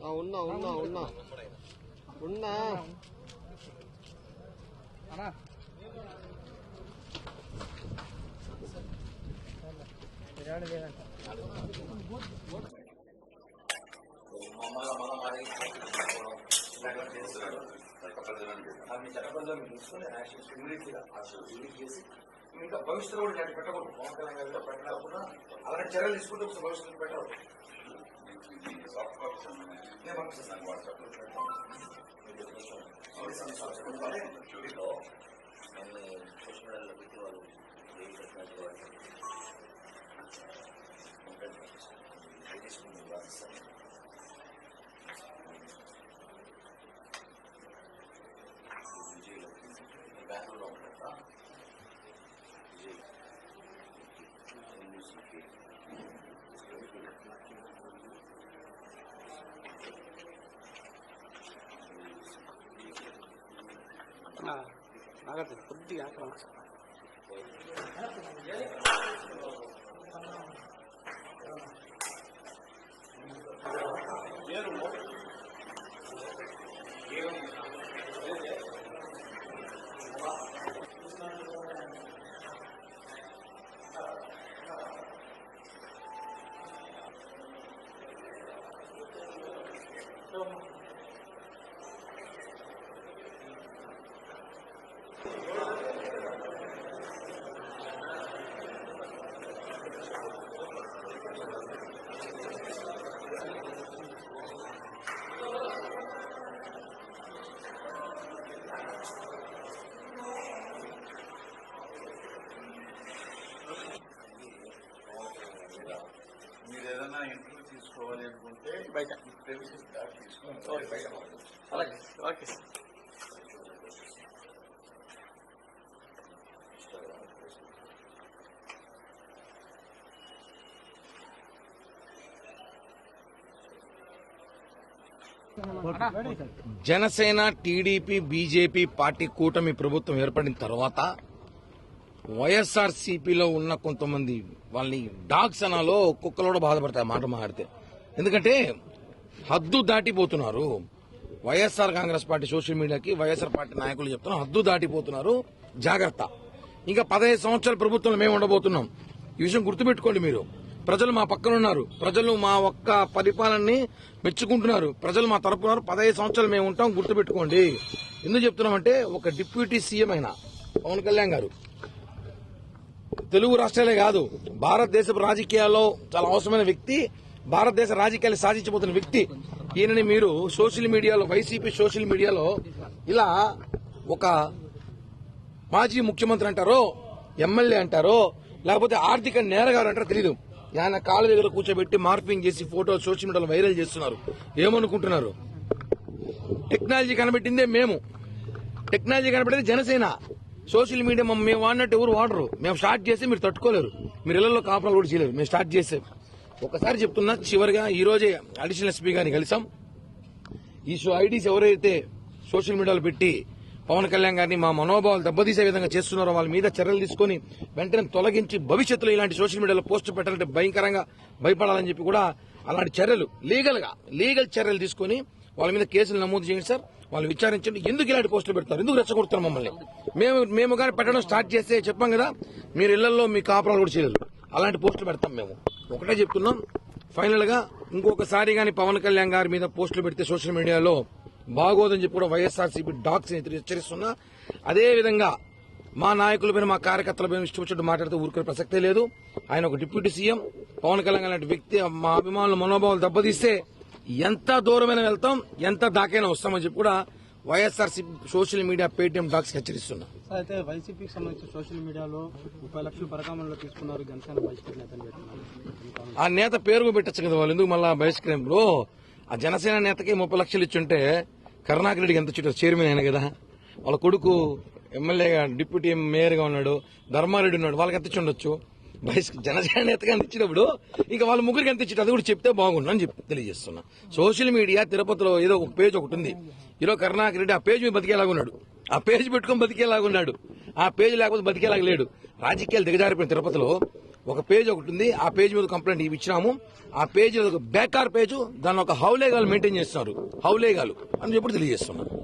ఆ, ఉన్నా ఉన్నా ఉన్నా ఉన్నా అవి చట్టబద్ధంగా మీరు తీసుకుని యాక్షన్ ఇమీడియట్గా ఇమీడియట్ చేసి ఇంకా భవిష్యత్తులో కూడా ఇలాంటి పెట్టకూడదు పవన్ కళ్యాణ్ గారు కూడా పెట్టకుండా అలాంటి చర్యలు తీసుకుంటే భవిష్యత్తులో పెట్టకూడదు సాఫ్ట్ కాపీస్ ஆகத்தில் கொட்டி ஆக்கலாம் మీరు ఏదైనా ఇంటర్వ్యూ తీసుకోవాలి అనుకుంటే బయట ప్రెమిసెస్ దాటి తీసుకోవాలి ఓకే. బయట మాట్లాడదు. అలాగే okay sir Janasena TDP BJP party కూటమి ప్రభుత్వం ఏర్పడిన తర్వాత వైఎస్ఆర్ సిపిలో ఉన్న కొంతమంది వాళ్ళని డాగ్స్ అనాలో కుక్కలో కూడా బాధపడతాయి ఆ మాట మాడితే ఎందుకంటే హద్దు దాటిపోతున్నారు. వైఎస్ఆర్ కాంగ్రెస్ పార్టీ సోషల్ మీడియాకి వైఎస్ఆర్ పార్టీ నాయకులు చెప్తున్నారు హద్దు దాటిపోతున్నారు. జాగ్రత్త. ఇంకా పదహైదు సంవత్సరాల ప్రభుత్వంలో మేము ఉండబోతున్నాం. ఈ విషయం గుర్తుపెట్టుకోండి మీరు. ప్రజలు మా పక్కన ఉన్నారు. ప్రజలు మా ఒక్క పరిపాలనని మెచ్చుకుంటున్నారు. ప్రజలు మా తరపున పదహైదు సంవత్సరాలు మేము ఉంటాం. గుర్తుపెట్టుకోండి. ఎందుకు చెప్తున్నామంటే ఒక డిప్యూటీ సీఎం అయిన పవన్ కళ్యాణ్ గారు తెలుగు రాష్ట్రాలే కాదు భారతదేశపు రాజకీయాల్లో చాలా అవసరమైన వ్యక్తి భారతదేశ రాజకీయాలు సాధించబోతున్న వ్యక్తి. ఈయనని మీరు సోషల్ మీడియాలో వైసీపీ సోషల్ మీడియాలో ఇలా ఒక మాజీ ముఖ్యమంత్రి అంటారో ఎమ్మెల్యే అంటారో లేకపోతే ఆర్థిక నేరగారు అంటారో తెలియదు ఆయన కాళ్ళ దగ్గర కూర్చోబెట్టి మార్పింగ్ చేసి ఫోటో సోషల్ మీడియాలో వైరల్ చేస్తున్నారు. ఏమనుకుంటున్నారు? టెక్నాలజీ కనిపెట్టిందే మేము. టెక్నాలజీ కనబెట్టింది జనసేన. సోషల్ మీడియా మేము వాడినట్టు ఎవరు వాడరు. మేము స్టార్ట్ చేస్తే మీరు తట్టుకోలేరు. మీరు ఇళ్ళలో కాపురాలు కూడా చేయలేరు. మేము స్టార్ట్ చేసే ఒకసారి చెప్తున్నా చివరిగా ఈ రోజే అడిషనల్ ఎస్పీ గారిని కలిసాం. ఈ షో ఐడీస్ ఎవరైతే సోషల్ మీడియాలో పెట్టి పవన్ కళ్యాణ్ గారిని మా మనోభావాలు దెబ్బతీసే విధంగా చేస్తున్నారో వాళ్ళ మీద చర్యలు తీసుకుని వెంటనే తొలగించి భవిష్యత్తులో ఇలాంటి సోషల్ మీడియాలో పోస్ట్ పెట్టాలంటే భయంకరంగా భయపడాలని చెప్పి కూడా అలాంటి చర్యలు లీగల్గా లీగల్ చర్యలు తీసుకుని వాళ్ళ మీద కేసులు నమోదు చేయండి సార్. వాళ్ళు విచారించండి. ఎందుకు ఇలాంటి పోస్టులు పెడతారు? ఎందుకు రెచ్చగొడుతున్నారు మమ్మల్ని? మేము మేము కానీ పెట్టడం స్టార్ట్ చేస్తే చెప్పాం కదా మీరు ఇళ్ళలో మీ కాపురాలు కూడా చేయలేరు అలాంటి పోస్టులు పెడతాం మేము. ఒకటే చెప్తున్నాం. ఫైనల్గా ఇంకొకసారి కానీ పవన్ కళ్యాణ్ గారి మీద పోస్టులు పెడితే సోషల్ మీడియాలో బాగోదని చెప్పి కూడా వైఎస్ఆర్సీపీ డాక్స్ హెచ్చరిస్తున్నా. అదే విధంగా మా నాయకుల పైన మా కార్యకర్తల పైన ఇష్టం వచ్చినట్టు మాట్లాడితే ఊరుకునే ప్రసక్తే లేదు. ఆయన ఒక డిప్యూటీ సీఎం. పవన్ కళ్యాణ్ లాంటి వ్యక్తి మా అభిమానుల మనోభావాలు దెబ్బతీస్తే ఎంత దూరమైన వెళ్తాం ఎంత దాకైనా వస్తామని చెప్పి కూడా YSR social media Paytm dogs హెచ్చరిస్తున్నా. అయితే వైసీపీకి సంబంధించి సోషల్ మీడియాలో ముప్పై లక్షలు పరకామంలో తీసుకున్నారు జనసేన బహిష్కరణ ఆ నేత పేరు పెట్టచ్చు కదా వాళ్ళు ఎందుకు మళ్ళా బహిష్కరణ ఇప్పుడు ఆ జనసేన నేతకి ముప్పై లక్షలు ఇచ్చుంటే కరుణాకర్ రెడ్డికి ఎంత ఇచ్చారు చైర్మన్ అయిన కదా. వాళ్ళ కొడుకు ఎమ్మెల్యేగా డిప్యూటీ మేయర్గా ఉన్నాడు ధర్మారెడ్డి ఉన్నాడు వాళ్ళకి ఎంత ఇచ్చి ఉండొచ్చు జనసేన నేతగా అందించినప్పుడు ఇచ్చినప్పుడు వాళ్ళ ముగ్గురికి ఎంత అది కూడా చెప్తే బాగుండు అని చెప్పి తెలియజేస్తున్నా. సోషల్ మీడియా తిరుపతిలో ఏదో ఒక పేజ్ ఒకటి ఉంది. ఈరోజు కరుణాకర్ రెడ్డి ఆ పేజ్ మీద బతికేలాగా ఉన్నాడు. ఆ పేజ్ పెట్టుకుని బతికేలాగా ఉన్నాడు. ఆ పేజ్ లేకపోతే బతికేలాగా లేడు. రాజకీయాలు దిగజారిపోయిన తిరుపతిలో ఒక పేజ్ ఒకటి ఉంది. ఆ పేజ్ మీద కంప్లైంట్ ఇవి ఇచ్చినాము. ఆ పేజ్ ఒక బేకార్ పేజ్ దాని ఒక హౌలేగాలు మెయింటైన్ చేస్తున్నారు. హౌలేగాలు అని చెప్పి తెలియజేస్తున్నాను